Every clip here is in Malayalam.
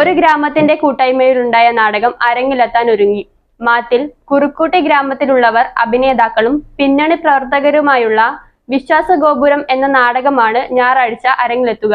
ഒരു ഗ്രാമത്തിന്റെ കൂട്ടായ്മയിലുണ്ടായ നാടകം അരങ്ങിലെത്താൻ ഒരുങ്ങി. മാത്തിൽ കുറുക്കൂട്ടി ഗ്രാമത്തിലുള്ളവർ അഭിനേതാക്കളും പിന്നണി പ്രവർത്തകരുമായുള്ള വിശ്വാസഗോപുരം എന്ന നാടകമാണ് ഞായറാഴ്ച അരങ്ങിലെത്തുക.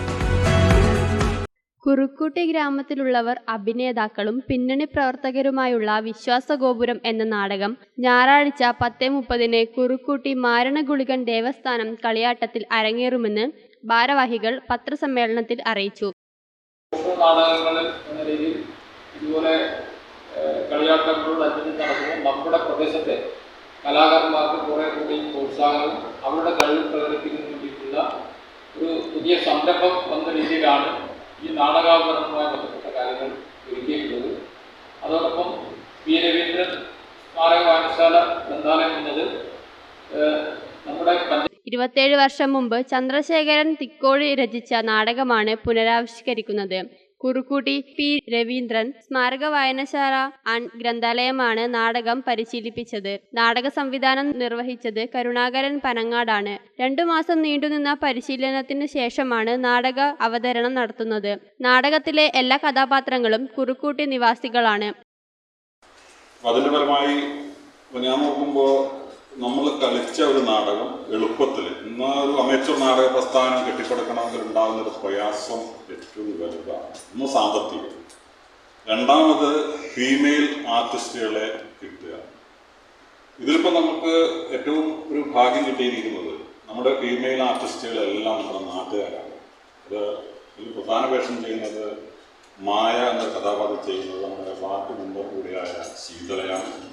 കുറുക്കൂട്ടി ഗ്രാമത്തിലുള്ളവർ അഭിനേതാക്കളും പിന്നണി പ്രവർത്തകരുമായുള്ള വിശ്വാസഗോപുരം എന്ന നാടകം ഞായറാഴ്ച പത്തേ മുപ്പതിന് കുറുക്കൂട്ടി മാരണഗുളികൻ ദേവസ്ഥാനം കളിയാട്ടത്തിൽ അരങ്ങേറുമെന്ന് ഭാരവാഹികൾ പത്രസമ്മേളനത്തിൽ അറിയിച്ചു. ഇതുപോലെ കളിയാട്ടങ്ങളോട് അനുബന്ധിച്ച് നടക്കുമ്പോൾ നമ്മുടെ പ്രദേശത്തെ കലാകാരന്മാർക്ക് കുറേ കൂടി പ്രോത്സാഹനവും അവരുടെ കഴിവ് പ്രകടിപ്പിക്കുന്നതിന് ഒരു പുതിയ സംരംഭം വന്ന രീതിയിലാണ് ഈ നാടകാഭരണവുമായി ബന്ധപ്പെട്ട കാര്യങ്ങൾ ഒരുക്കിയിട്ടുള്ളത്. അതോടൊപ്പം വി. രവീന്ദ്രൻ സ്മാരക വായനശാല ഗ്രന്ഥാലയം എന്നത് നമ്മുടെ ഇരുപത്തേഴ് വർഷം മുമ്പ് ചന്ദ്രശേഖരൻ തിക്കോഴി രചിച്ച നാടകമാണ് പുനരാവിഷ്കരിക്കുന്നത്. കുറുക്കൂട്ടി പി. രവീന്ദ്രൻ സ്മാരക വായനശാല ഗ്രന്ഥാലയമാണ് നാടകം പരിശീലിപ്പിച്ചത്. നാടക സംവിധാനം നിർവഹിച്ചത് കരുണാകരൻ പനങ്ങാടാണ്. രണ്ടു മാസം നീണ്ടുനിന്ന പരിശീലനത്തിന് ശേഷമാണ് നാടക അവതരണം നടത്തുന്നത്. നാടകത്തിലെ എല്ലാ കഥാപാത്രങ്ങളും കുറുക്കൂട്ടി നിവാസികളാണ്. അതിന്റെ പരമായി ഞാൻ നമ്മൾ കളിച്ച ഒരു നാടകം എളുപ്പത്തിൽ. ഇന്ന് ഒരു അമേച്ചർ നാടക പ്രസ്ഥാനം കെട്ടിപ്പടുക്കണമെങ്കിൽ ഉണ്ടാകുന്ന ഒരു പ്രയാസം ഏറ്റവും വലുതാണ്. ഒന്ന് സാമ്പത്തികം. രണ്ടാമത് ഫീമെയിൽ ആർട്ടിസ്റ്റുകളെ കിട്ടുക. ഇതിലിപ്പോൾ നമുക്ക് ഏറ്റവും ഒരു ഭാഗ്യം കിട്ടിയിരിക്കുന്നത് നമ്മുടെ ഫീമെയിൽ ആർട്ടിസ്റ്റുകളെല്ലാം നമ്മുടെ നാട്ടുകാരാണ്. അത് ഇതിൽ പ്രധാന വേഷം ചെയ്യുന്നത് മായ എന്ന കഥാപാത്രം ചെയ്യുന്നത് നമ്മുടെ പാട്ട് മുമ്പ് കൂടിയായ ശീതളയാണ്.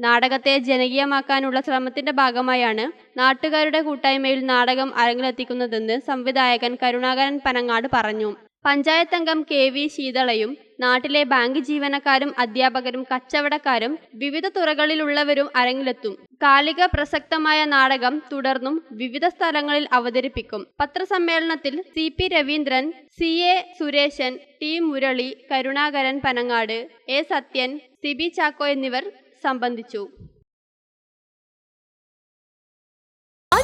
നാടകത്തെ ജനകീയമാക്കാനുള്ള ശ്രമത്തിന്റെ ഭാഗമായാണ് നാട്ടുകാരുടെ കൂട്ടായ്മയിൽ നാടകം അരങ്ങിലെത്തിക്കുന്നതെന്ന് സംവിധായകൻ കരുണാകരൻ പനങ്ങാട് പറഞ്ഞു. പഞ്ചായത്ത് അംഗം കെ വി ശീതളയും നാട്ടിലെ ബാങ്ക് ജീവനക്കാരും അധ്യാപകരും കച്ചവടക്കാരും വിവിധ തുറകളിലുള്ളവരും അരങ്ങിലെത്തും. കാലിക പ്രസക്തമായ നാടകം തുടർന്നും വിവിധ സ്ഥലങ്ങളിൽ അവതരിപ്പിക്കും. പത്രസമ്മേളനത്തിൽ C P Raveendran C A Suresan T Murali Karunakaran Panangad A Sathyan Sibi Chacko എന്നിവർ സംബന്ധിച്ചു.